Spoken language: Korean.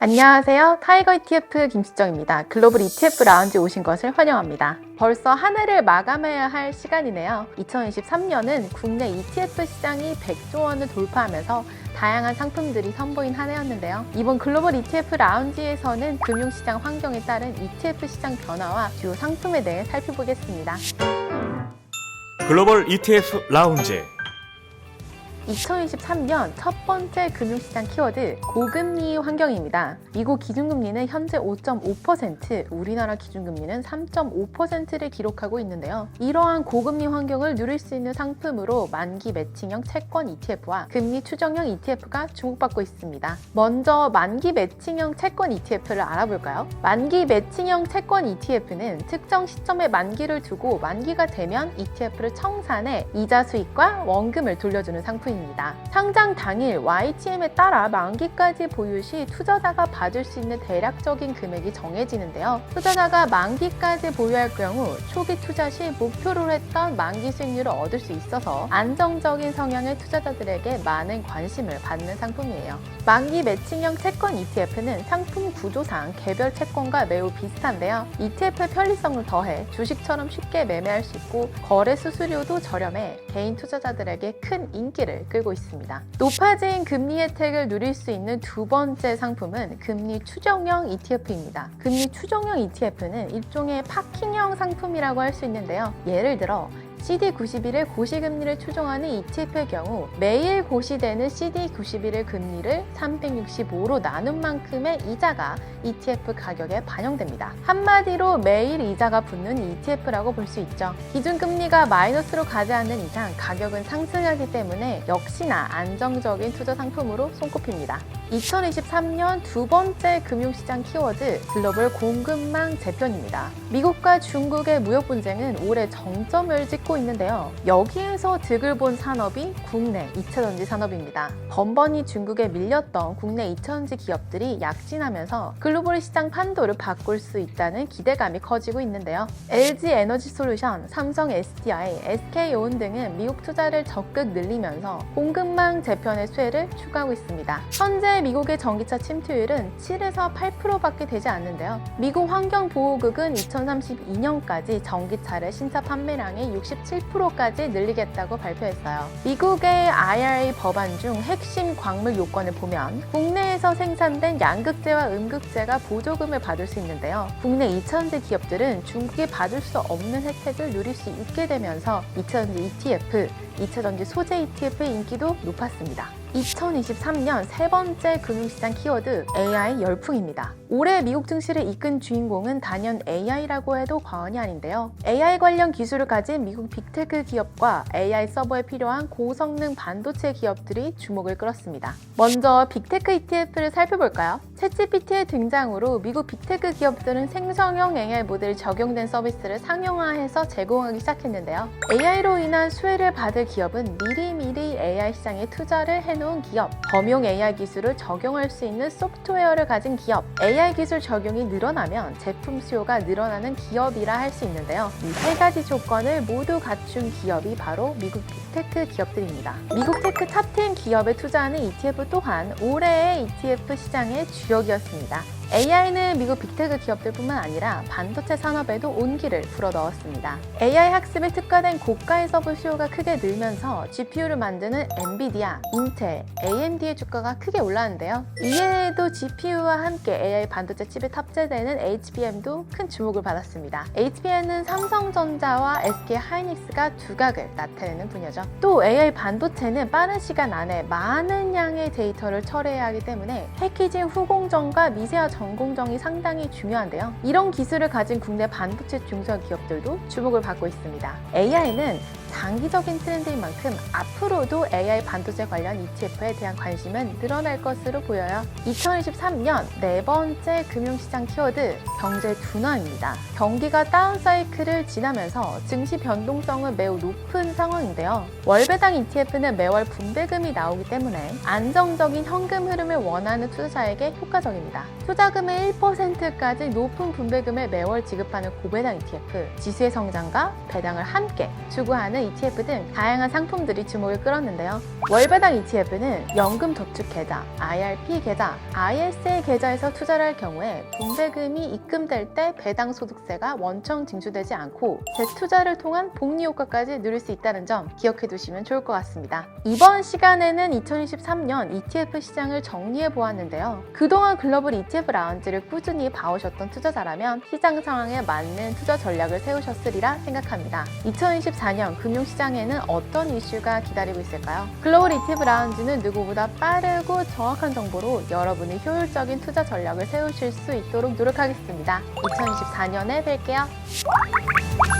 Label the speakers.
Speaker 1: 안녕하세요. 타이거 ETF 김수정입니다. 글로벌 ETF 라운지 오신 것을 환영합니다. 벌써 한 해를 마감해야 할 시간이네요. 2023년은 국내 ETF 시장이 100조 원을 돌파하면서 다양한 상품들이 선보인 한 해였는데요. 이번 글로벌 ETF 라운지에서는 금융시장 환경에 따른 ETF 시장 변화와 주요 상품에 대해 살펴보겠습니다.
Speaker 2: 글로벌 ETF 라운지
Speaker 1: 2023년 첫 번째 금융시장 키워드 고금리 환경입니다. 미국 기준금리는 현재 5.5%, 우리나라 기준금리는 3.5%를 기록하고 있는데요. 이러한 고금리 환경을 누릴 수 있는 상품으로 만기 매칭형 채권 ETF와 금리 추정형 ETF가 주목받고 있습니다. 먼저 만기 매칭형 채권 ETF를 알아볼까요? 만기 매칭형 채권 ETF는 특정 시점에 만기를 두고 만기가 되면 ETF를 청산해 이자 수익과 원금을 돌려주는 상품입니다. 상장 당일 YTM에 따라 만기까지 보유 시 투자자가 받을 수 있는 대략적인 금액이 정해지는데요. 투자자가 만기까지 보유할 경우 초기 투자 시 목표로 했던 만기 수익률을 얻을 수 있어서 안정적인 성향의 투자자들에게 많은 관심을 받는 상품이에요. 만기 매칭형 채권 ETF는 상품 구조상 개별 채권과 매우 비슷한데요. ETF의 편리성을 더해 주식처럼 쉽게 매매할 수 있고 거래 수수료도 저렴해 개인 투자자들에게 큰 인기를 끌고 있습니다. 높아진 금리 혜택을 누릴 수 있는 두 번째 상품은 금리 추정형 ETF입니다. 금리 추정형 ETF는 일종의 파킹형 상품이라고 할 수 있는데요. 예를 들어 CD91의 고시금리를 추정하는 ETF의 경우 매일 고시되는 CD91의 금리를 365로 나눈 만큼의 이자가 ETF 가격에 반영됩니다. 한마디로 매일 이자가 붙는 ETF라고 볼 수 있죠. 기준금리가 마이너스로 가지 않는 이상 가격은 상승하기 때문에 역시나 안정적인 투자 상품으로 손꼽힙니다. 2023년 두 번째 금융시장 키워드 글로벌 공급망 재편입니다. 미국과 중국의 무역 분쟁은 올해 정점을 찍고 있는데요. 여기에서 득을 본 산업이 국내 2차 전지 산업입니다. 번번이 중국에 밀렸던 국내 2차 전지 기업들이 약진하면서 글로벌 시장 판도를 바꿀 수 있다는 기대감이 커지고 있는데요. LG 에너지 솔루션, 삼성 SDI, SK온 등 은 미국 투자를 적극 늘리면서 공급망 재편의 수혜를 추구하고 있습니다. 현재 미국의 전기차 침투율은 7에서 8%밖에 되지 않는데요. 미국 환경보호국은 2032년까지 전기차를 신차 판매량의 67%까지 늘리겠다고 발표했어요. 미국의 IRA 법안 중 핵심 광물 요건을 보면 국내에서 생산된 양극재와 음극재가 보조금을 받을 수 있는데요. 국내 2차전지 기업들은 중국에 받을 수 없는 혜택을 누릴 수 있게 되면서 2차전지 ETF, 2차전지 소재 ETF의 인기도 높았습니다. 2023년 세 번째 금융시장 키워드 AI 열풍입니다. 올해 미국 증시를 이끈 주인공은 단연 AI라고 해도 과언이 아닌데요. AI 관련 기술을 가진 미국 빅테크 기업과 AI 서버에 필요한 고성능 반도체 기업들이 주목을 끌었습니다. 먼저 빅테크 ETF를 살펴볼까요? 챗GPT의 등장으로 미국 빅테크 기업들은 생성형 AI 모델 적용된 서비스를 상용화해서 제공하기 시작했는데요. AI로 인한 수혜를 받을 기업은 미리미리 AI 시장에 투자를 해 놓은 기업, 범용 AI 기술을 적용할 수 있는 소프트웨어를 가진 기업, AI 기술 적용이 늘어나면 제품 수요가 늘어나는 기업이라 할 수 있는데요. 이 세 가지 조건을 모두 갖춘 기업이 바로 미국 빅테크 기업들입니다. 미국 테크 탑10 기업에 투자하는 ETF 또한 올해의 ETF 시장의 주역이었습니다. AI는 미국 빅테크 기업들뿐만 아니라 반도체 산업에도 온기를 불어넣었습니다. AI 학습에 특화된 고가의 서버 수요가 크게 늘면서 GPU를 만드는 엔비디아, 인텔, AMD의 주가가 크게 올랐는데요. 이외에도 GPU와 함께 AI 반도체 칩에 탑재되는 HBM도 큰 주목을 받았습니다. HBM은 삼성전자와 SK 하이닉스가 두각을 나타내는 분야죠. 또 AI 반도체는 빠른 시간 안에 많은 양의 데이터를 처리해야 하기 때문에 패키징 후공정과 미세화 전공정이 상당히 중요한데요. 이런 기술을 가진 국내 반도체 중소기업들도 주목을 받고 있습니다. AI는 장기적인 트렌드인 만큼 앞으로도 AI 반도체 관련 ETF에 대한 관심은 늘어날 것으로 보여요. 2023년 네 번째 금융시장 키워드 경제 둔화입니다. 경기가 다운 사이클을 지나면서 증시 변동성은 매우 높은 상황인데요. 월배당 ETF는 매월 분배금이 나오기 때문에 안정적인 현금 흐름을 원하는 투자자에게 효과적입니다. 투자 금의 1%까지 높은 분배금을 매월 지급하는 고배당 ETF, 지수의 성장과 배당을 함께 추구하는 ETF 등 다양한 상품들이 주목을 끌었는데요. 월배당 ETF는 연금 저축 계좌, IRP 계좌, ISA 계좌에서 투자를 할 경우에 분배금이 입금될 때 배당 소득세가 원청 징수되지 않고 재투자를 통한 복리 효과까지 누릴 수 있다는 점 기억해 두시면 좋을 것 같습니다. 이번 시간에는 2023년 ETF 시장을 정리해 보았는데요. 그동안 글로벌 ETF 라운지를 꾸준히 봐오셨던 투자자라면 시장 상황에 맞는 투자 전략을 세우셨으리라 생각합니다. 2024년 금융시장에는 어떤 이슈가 기다리고 있을까요? 글로벌 ETF 라운지는 누구보다 빠르고 정확한 정보로 여러분의 효율적인 투자 전략을 세우실 수 있도록 노력하겠습니다. 2024년에 뵐게요.